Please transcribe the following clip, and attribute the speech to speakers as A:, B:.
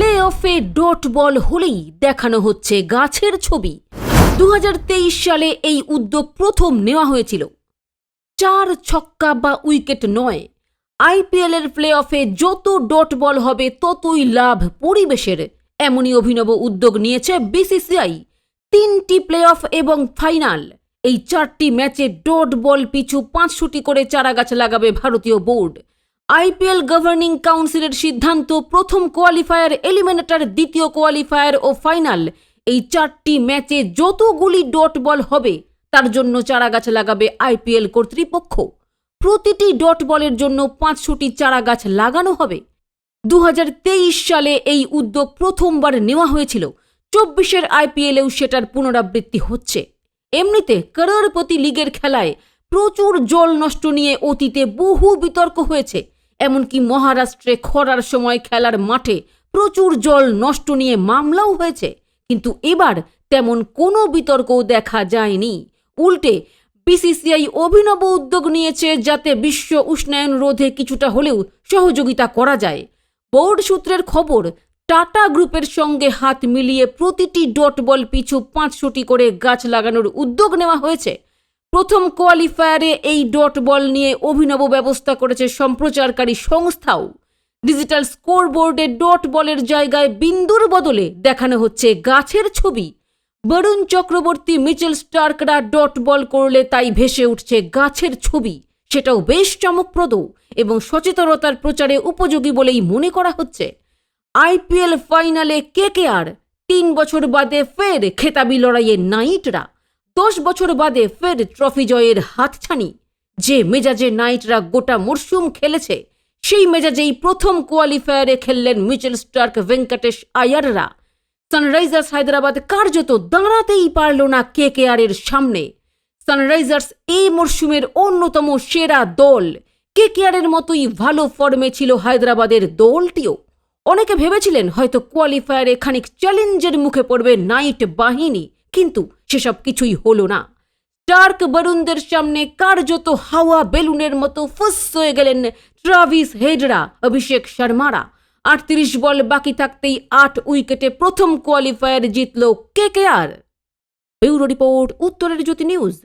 A: Play অফে dot ball হলেই দেখানো হচ্ছে গাছের ছবি। দুহাজার তেইশ সালে এই উদ্যোগ প্রথম নেওয়া হয়েছিল। চার ছক্কা বা উইকেট নয়। আইপিএল এর প্লে অফে যত ডট বল হবে, ততই লাভ পরিবেশের, এমনই অভিনব উদ্যোগ নিয়েছে বিসিসিআই তিনটি প্লে অফ এবং ফাইনাল এই চারটি ম্যাচে ডট বল পিছু পাঁচশোটি করে চারাগাছ লাগাবে ভারতীয় বোর্ড আইপিএল গভর্নিং কাউন্সিলের সিদ্ধান্ত প্রথম কোয়ালিফায়ার এলিমিনেটর, দ্বিতীয় কোয়ালিফায়ার ও ফাইনাল। এই চারটি ম্যাচে যতগুলি ডট বল হবে, তার জন্য চারাগাছ লাগাবে আইপিএল কর্তৃপক্ষ। প্রতিটি ডট বলের জন্য পাঁচশোটি চারাগাছ লাগানো হবে। দু হাজার তেইশ সালে এই উদ্যোগ প্রথমবার নেওয়া হয়েছিল। চব্বিশের আইপিএলেও সেটার পুনরাবৃত্তি হচ্ছে। এমনিতে করোড়পতি লিগের খেলায় প্রচুর জল নষ্ট নিয়ে অতীতে বহু বিতর্ক হয়েছে। এমনকি মহারাষ্ট্রে খরার সময় খেলার মাঠে প্রচুর জল নষ্ট নিয়ে মামলাও হয়েছে। কিন্তু এবার তেমন কোনো বিতর্কও দেখা যায়নি। উল্টে বিসিসিআই অভিনব উদ্যোগ নিয়েছে যাতে বিশ্ব উষ্ণায়ন রোধে কিছুটা হলেও সহযোগিতা করা যায়। বোর্ড সূত্রের খবর, টাটা গ্রুপের সঙ্গে হাত মিলিয়ে প্রতিটি ডট বল পিছু পাঁচশোটি করে গাছ লাগানোর উদ্যোগ নেওয়া হয়েছে। প্রথম কোয়ালিফায়ারে এই ডট বল নিয়ে অভিনব ব্যবস্থা করেছে সম্প্রচারকারী সংস্থাও। ডিজিটাল স্কোরবোর্ডে ডট বলের জায়গায় বিন্দুর বদলে দেখানো হচ্ছে গাছের ছবি। বরুণ চক্রবর্তী, মিচেল স্টার্করা ডট বল করলে তাই ভেসে উঠছে গাছের ছবি। সেটাও বেশ চমকপ্রদ এবং সচেতনতার প্রচারে উপযোগী বলেই মনে করা হচ্ছে। আইপিএল ফাইনালে কেকেআর তিন বছর বাদে ফের খেতাবি লড়াইয়ে নাইটরা। দশ বছর বাদে ফের ট্রফি জয়ের হাতছানি। যে মেজাজে নাইটরা গোটা মরশুম খেলেছে, সেই মেজাজেই প্রথম কোয়ালিফায়ারে খেললেন মিচেল স্টার্ক, ভেঙ্কটেশ আয়াররা। সানরাইজার্স হায়দ্রাবাদ কার্যত দাঁড়াতেই পারল না কেকেআর এর সামনে। সানরাইজার্স এই মরশুমের অন্যতম সেরা দল। কে কেকেআরের মতোই ভালো ফর্মে ছিল হায়দ্রাবাদের দলটিও। অনেকে ভেবেছিলেন হয়তো কোয়ালিফায়ারে খানিক চ্যালেঞ্জের মুখে পড়বে নাইট বাহিনী, কিন্তু সেসব কিছুই হলো না। টার্ক বরুণদের সামনে কার্যত হাওয়া বেলুনের মতো ফুস হয়ে গেলেন ট্রাভিস হেডরা, অভিষেক শর্মারা। আটত্রিশ বল বাকি থাকতেই আট উইকেটে প্রথম কোয়ালিফায়ার জিতল কে কে আর? ব্যুরো রিপোর্ট, উত্তরের জ্যোতি নিউজ।